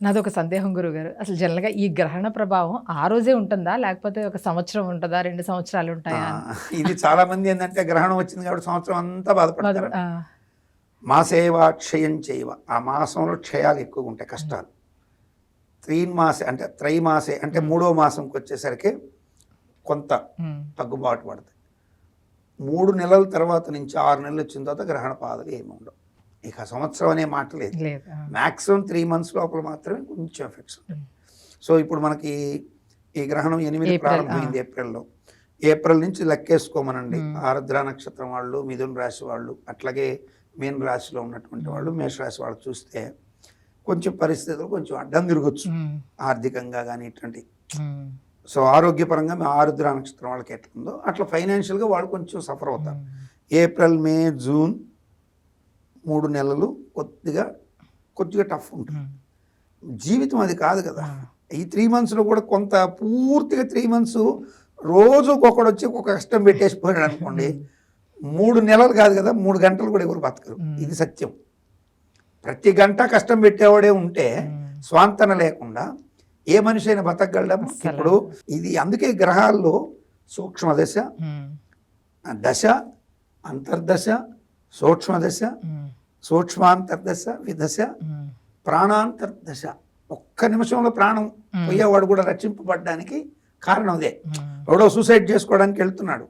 నాదొక సందేహం గురుగారు. అసలు జనరల్గా ఈ గ్రహణ ప్రభావం ఆ రోజే ఉంటుందా? లేకపోతే ఒక సంవత్సరం ఉంటుందా? రెండు సంవత్సరాలు ఉంటాయా? ఇది చాలా మంది ఏంటంటే గ్రహణం వచ్చింది కాబట్టి సంవత్సరం అంతా బాధపడతారు. మాసేవ క్షయం చేయవ. ఆ మాసంలో క్షయాలు ఎక్కువగా ఉంటాయి కష్టాలు. త్రీమాసే అంటే త్రైమాసే అంటే మూడో మాసంకి వచ్చేసరికి కొంత తగ్గుబాటు పడుతుంది మూడు నెలల తర్వాత నుంచి ఆరు నెలలు వచ్చిన తర్వాత గ్రహణ బాధలు ఏమి ఉండవు. ఇక సంవత్సరం అనే మాట లేదు. మ్యాక్సిమం త్రీ మంత్స్ లోపల మాత్రమే కొంచెం ఎఫెక్ట్స్ ఉంటాయి. సో ఇప్పుడు మనకి ఈ గ్రహణం ఎనిమిది ప్రారంభమైంది ఏప్రిల్లో. ఏప్రిల్ నుంచి లెక్కేసుకోమనండి. మ్మ్. ఆరుద్ర నక్షత్రం వాళ్ళు మిథున రాశి వాళ్ళు అట్లాగే మీన రాశిలో ఉన్నటువంటి వాళ్ళు మేషరాశి వాళ్ళు చూస్తే కొంచెం పరిస్థితులు కొంచెం అడ్డం తిరగచ్చు. ఆర్థికంగా కానీ ఇట్లాంటి. సో ఆరోగ్యపరంగా మీ ఆరుద్ర నక్షత్రం వాళ్ళకి ఎట్లుందో అట్లా ఫైనాన్షియల్గా వాళ్ళు కొంచెం సఫర్ అవుతారు. ఏప్రిల్ మే జూన్ మూడు నెలలు కొద్దిగా కొద్దిగా టఫ్ ఉంటుంది. జీవితం అది కాదు కదా. ఈ త్రీ మంత్స్లో కూడా కొంత పూర్తిగా త్రీ మంత్స్ రోజు ఒక్కొక్కడు వచ్చి ఒక కష్టం పెట్టేసి పోయాడు అనుకోండి మూడు నెలలు కాదు కదా మూడు గంటలు కూడా ఎవరు బతకరు. ఇది సత్యం. ప్రతి గంట కష్టం పెట్టేవాడే ఉంటే స్వాంతన లేకుండా ఏ మనిషి అయినా బతకగలడం. ఇప్పుడు ఇది అందుకే గ్రహాల్లో సూక్ష్మ దశ దశ అంతర్దశ సూక్ష్మ దశ ఉమ్, సూక్ష్మాంతర్దశ విదశ ప్రాణాంతర్దశ. ఒక్క నిమిషంలో ప్రాణం. పోయేవాడు కూడా రక్షింపబడడానికి కారణం అదే. ఎవడో సూసైడ్ చేసుకోవడానికి వెళ్తున్నాడు.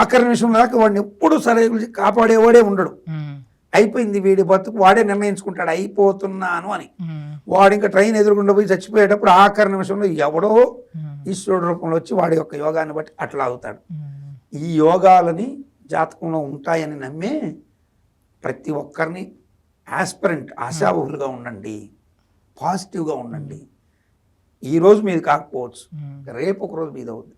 ఆఖరి నిమిషం దాకా వాడిని ఎప్పుడు సరే కాపాడేవాడే ఉండడు. అయిపోయింది వీడి బతుకు వాడే నిర్ణయించుకుంటాడు. అయిపోతున్నాను అని. వాడు ఇంకా ట్రైన్ ఎదురుకుండా పోయి చచ్చిపోయేటప్పుడు ఆఖరి నిమిషంలో ఎవడో ఈశ్వరుడు రూపంలో వచ్చి వాడి యొక్క యోగాన్ని బట్టి అట్లా అవుతాడు. ఈ యోగాలని జాతకంలో ఉంటాయని నమ్మే ప్రతి ఒక్కరిని ఆస్పరెంట్ ఆశాబహులుగా ఉండండి. పాజిటివ్గా ఉండండి. ఈ రోజు మీది కాకపోవచ్చు. రేపు ఒక రోజు మీద అవుద్ది